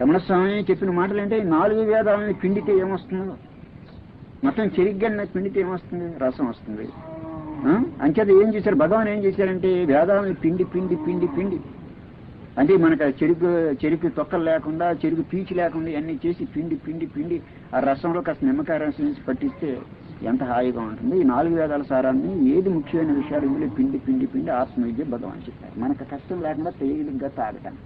రమణస్వామి చెప్పిన మాటలు అంటే నాలుగు వేదాలని పిండితే ఏమొస్తుందో? మొత్తం చెరిగ్గా పిండితే ఏమొస్తుంది? రసం వస్తుంది. అంచేత ఏం చేశారు? భగవాన్ ఏం చేశారంటే వేదాలని పిండి పిండి పిండి పిండి. అంటే మనకు చెరుకు చెరుకు తొక్కలు లేకుండా చెరుకు పీచు లేకుండా ఇవన్నీ చేసి పిండి పిండి పిండి ఆ రసంలో కాస్త నిమ్మకాయ రసం నుంచి పట్టిస్తే ఎంత హాయిగా ఉంటుంది. ఈ నాలుగు వేదాల సారాన్ని ఏది ముఖ్యమైన విషయాలు ఇందులో పిండి పిండి పిండి ఆత్మ విద్య భగవాన్ చెప్పారు. మనకు కష్టం లేకుండా తేలిగ్గా తాగటం.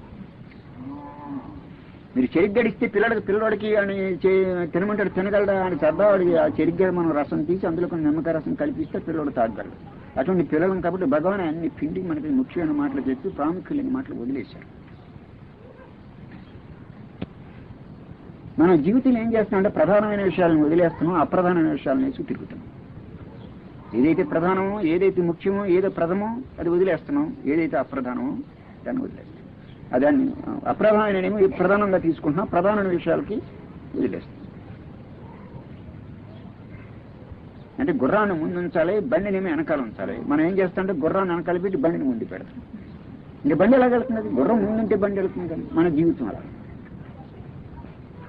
మీరు చెరిగ్గా ఇస్తే పిల్లడికి పిల్లవాడికి అని చే- తినమంటాడు తినగలడా అని పెద్దవాడికి ఆ చెరిగ్గా మనం రసం తీసి అందులో కొన్ని నిమ్మకాయ రసం కలిపిస్తే పిల్లవాడు తాగలడు అటువంటి పిల్లలు కాబట్టి భగవాన్ అన్ని పిండి మనకి ముఖ్యమైన మాటలు చెప్పి ప్రాముఖ్యమైన మాటలు వదిలేశారు మన జీవితంలో ఏం చేస్తున్నాం ప్రధానమైన విషయాలను వదిలేస్తున్నాం అప్రధానమైన విషయాలను వేసి తిరుగుతున్నాం. ఏదైతే ప్రధానమో ఏదైతే ముఖ్యమో ఏదో ప్రథమో అది వదిలేస్తున్నాం. ఏదైతే అప్రధానమో దాన్ని వదిలేస్తున్నాం. అదాన్ని అప్రధానమైననేమో ప్రధానంగా తీసుకుంటున్నా ప్రధానమైన విషయాలకి వదిలేస్తాం అంటే గుర్రాన్ని ముందు ఉంచాలి బండినేమో వెనకాల ఉంచాలి. మనం ఏం చేస్తామంటే గుర్రాన్ని వెనకాల పెట్టి బండిని ముందు పెడతాం. ఇంకా బండి ఎలా వెళ్తున్నది? గుర్రం ముందుంటే బండి వెళ్తుంది కానీ మన జీవితం అలా.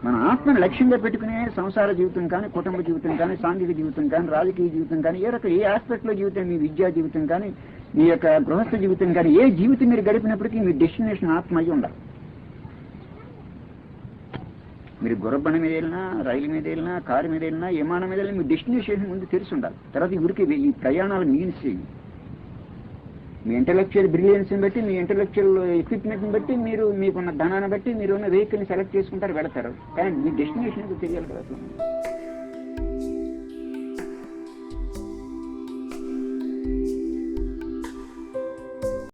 మన ఆత్మను లక్ష్యంగా పెట్టుకునే సంసార జీవితం కానీ కుటుంబ జీవితం కానీ సాంఘిక జీవితం కానీ రాజకీయ జీవితం కానీ ఏ రకం ఏ ఆస్పెక్ట్లో జీవితం మీ విద్యా జీవితం కానీ మీ యొక్క గృహస్థ జీవితం కానీ ఏ జీవితం మీరు గడిపినప్పటికీ మీ డెస్టినేషన్ ఆత్మ అయ్యి ఉండాలి. మీరు గుర్రబండి మీద వెళ్ళినా రైలు మీద వెళ్ళినా కారు మీద వెళ్ళినా విమానం మీద వెళ్ళినా మీ డెస్టినేషన్ ముందు తెలిసి ఉండాలి. తర్వాత ఈ ఊరికి ఈ ప్రయాణాలు మీన్స్ మీ ఇంటలెక్చువల్ బ్రిలియన్స్ని బట్టి మీ ఇంటలెక్చువల్ ఎక్విప్మెంట్ని బట్టి మీరు మీకున్న ధనాన్ని బట్టి మీరు ఉన్న వెహికల్ని సెలెక్ట్ చేసుకుంటారు వెళతారు. కానీ మీ డెస్టినేషన్ తెలియాలి కదా